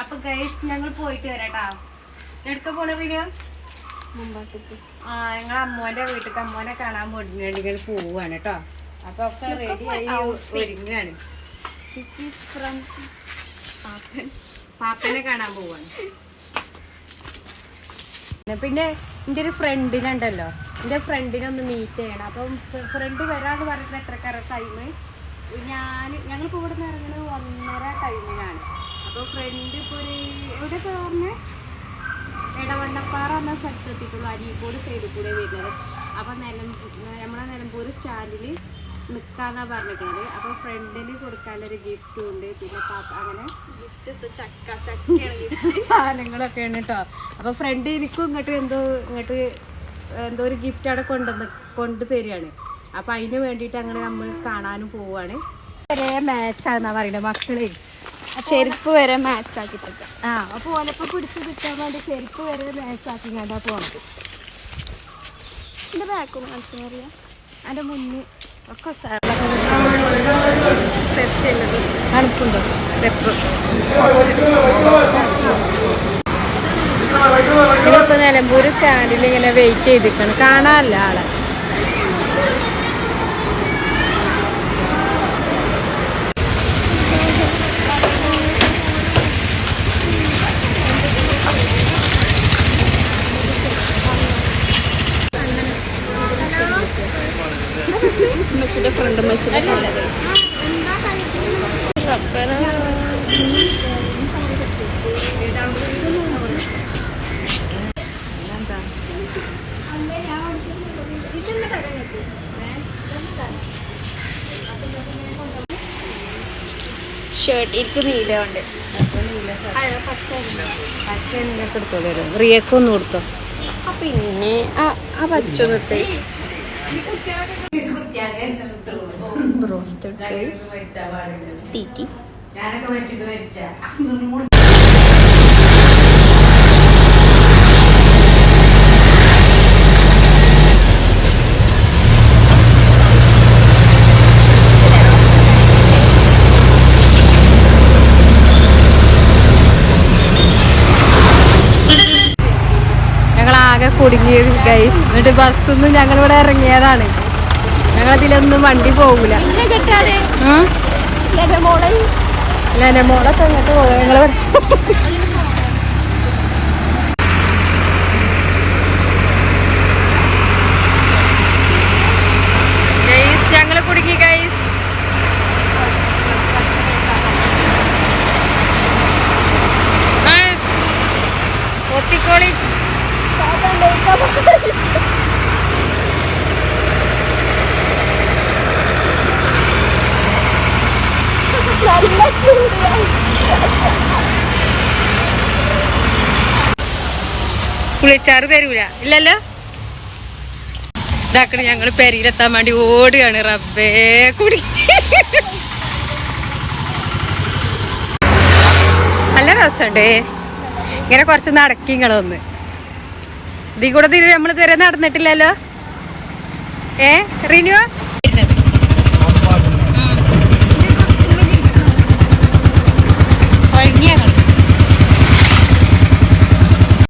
അപ്പൊ ഗൈസ് ഞങ്ങൾ പോയിട്ട് വരാട്ടാ. എടുക്ക പോണ മുമ്പാട്ടേക്ക് ആ ഞങ്ങൾ അമ്മോന്റെ വീട്ടിൽ അമ്മോനെ കാണാൻ വേണ്ടി പോവാണ് കേട്ടോ. അപ്പൊ ഒക്കെ റെഡി ആയി ഒരുങ്ങാണ്. പാപ്പനെ കാണാൻ പോവാണ്. പിന്നെ എന്റെ ഒരു ഫ്രണ്ടിനുണ്ടല്ലോ എന്റെ ഫ്രണ്ടിനൊന്ന് മീറ്റ് ചെയ്യണം. അപ്പം ഫ്രണ്ട് വരാന്ന് പറഞ്ഞിട്ട് കറ ടൈം ഞാൻ ഞങ്ങളിപ്പോൾ ഇവിടെ നിന്ന് ഇറങ്ങുന്നത് ഒന്നര ടൈമിനാണ് അപ്പോൾ ഫ്രണ്ട് ഇപ്പോൾ ഒരു എവിടെ പറഞ്ഞേ ഇടവണ്ണപ്പാറ എന്ന സ്ഥലത്ത് എത്തിയിട്ടുള്ളൂ അരീക്കോട് സൈഡിൽ കൂടെ വരുന്നത്. അപ്പോൾ നിലം നമ്മളെ നിലമ്പൂർ സ്റ്റാൻഡിൽ നിൽക്കാന്നാണ് പറഞ്ഞിട്ടുള്ളത്. അപ്പോൾ ഫ്രണ്ടിന് കൊടുക്കാനൊരു ഗിഫ്റ്റും ഉണ്ട്. പിന്നെ പാപ്പ അങ്ങനെ ഗിഫ്റ്റ് ചക്ക ചക്കയാണ് സാധനങ്ങളൊക്കെയാണ് കേട്ടോ അപ്പോൾ ഫ്രണ്ട് എനിക്കും ഇങ്ങോട്ട് എന്തോ ഇങ്ങോട്ട് എന്തോ ഒരു ഗിഫ്റ്റ് അവിടെ കൊണ്ടുവന്ന് കൊണ്ടു തരികയാണ്. അപ്പോൾ അതിന് വേണ്ടിയിട്ട് അങ്ങനെ നമ്മൾ കാണാനും പോവാണ് ഒരേ മാച്ചാണെന്നാ പറയുന്നത് മക്കളെ. ചെരുപ്പ് വരെ മാച്ച് ആക്കിട്ടൊക്കെ ആ അപ്പോൾ ഓലപ്പം പിടിച്ച് കിട്ടാൻ വേണ്ടി ചെരുപ്പ് വരെ മാച്ച് ആക്കി കണ്ടാ പോണത്. എന്റെ ബാക്കും മനസ്സിലറിയ അതിന്റെ മുന്നിൽ ഒക്കെ പെപ്പർ നിലമ്പൂർ സ്റ്റാൻഡിൽ ഇങ്ങനെ വെയിറ്റ് ചെയ്തിരിക്കണം. കാണാനല്ല ആളെ. ഫ്രണ്ട് മച്ചിന്റെ ഫ്രണ്ട് ഷർട്ട് എനിക്ക് നീലമുണ്ട് റിയക്കൊന്നും കൊടുത്തോ. പിന്നെ ആ ആ പച്ച നിർത്തി റോസ്റ്റഡ് റൈസ് തീറ്റി ഞാനൊക്കെ വെച്ചിട്ട് മരിച്ച. ഞങ്ങൾ ആകെ കുടുങ്ങിയത് ഗൈസ് എന്നിട്ട് ബസ്സിൽ നിന്ന് ഞങ്ങളിവിടെ ഇറങ്ങിയതാണ്. ഞങ്ങളതിലൊന്നും വണ്ടി പോകൂല ഇങ്ങനെ കെട്ടാടെ ഉം. മോഡൽ അല്ല എന്റെ മോളൊക്കെ അങ്ങോട്ട് പോകും ഞങ്ങൾ ഗൈസ് ഞങ്ങൾ കുടുങ്ങി ഗൈസ് ഒത്തിക്കോളി കുളിച്ചാറ് തരൂല. ഇല്ലല്ലോ? ഇതാക്കണ ഞങ്ങൾ പെരയിലെത്താൻ വേണ്ടി ഓടുകയാണ്. റബ്ബേ കുടി. നല്ല രസമുണ്ട് ഇങ്ങനെ കുറച്ച് നടക്കി ഇതിൽ കൂടെ തിരി നമ്മൾ ഇതുവരെ നടന്നിട്ടില്ലല്ലോ? ഏ റിനുവോ